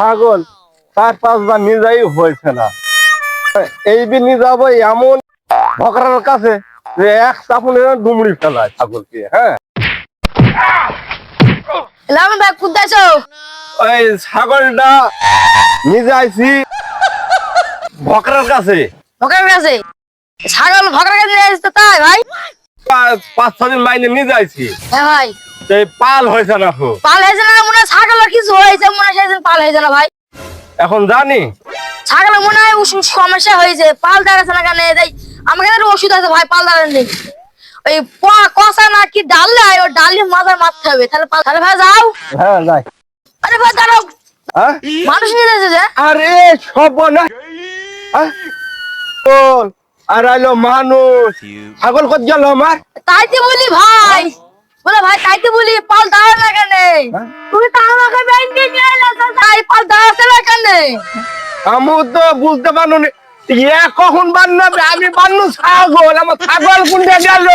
পাগল, চার পাঁচবার নিয়ে যাই হয়েছে না। এই নিয়ে যাব এমন ভকরার কাছে যে এক চাপুনে ডুমড়ি ফেলায় ছাগলকে হ্যাঁ? লাম ভাই কুদাইছো ওই ছাগলটা নিয়ে যাইছি ভকরার কাছে। ভকার কাছে? ছাগল ভকার কাছে আসতে তাই ভাই? পাঁচ- পাঁচ ছ দিন মাইনে নিয়ে যাইছি হ্যাঁ ভাই। পাল হয়েছে না পাল হয়েছে না মনে হয় ছাগলের কিছু হয়েছে মনে সেদিন পাল হয়েছে না ভাই। এখন জানি। ছাগলের মনে হয় সমস্যা হয়েছে পাল দাঁড়াচ্ছে না কেন? একটা ওষুধ আছে ভাই পাল দাঁড়ান নেই ওই কষা না কি ডাল দেয় ওই ডাল দিয়ে মাথায় মারতে হবে। তাহলে তাহলে ভাই যাও। হ্যাঁ যাই। আরে ভাই দাঁড়াও। হ্যাঁ? মানুষ নিয়ে যে। আরে সব না বল আর আইলো মানুষ। ছাগল কত গেল আমার? তাইতে বলি ভাই। বলে ভাই তাইতে বলি পাল দাঁড়া না কেন? তুমি তো আমাকে ব্যাংকে নিয়ে এলে তাই পাল দাঁড়াতে না কেন? আমি তো বুঝতে পারল না ইয়ে কখন বান্নাবে আমি বান্ন ছাগল আমার ছাগল কোনটা গেল?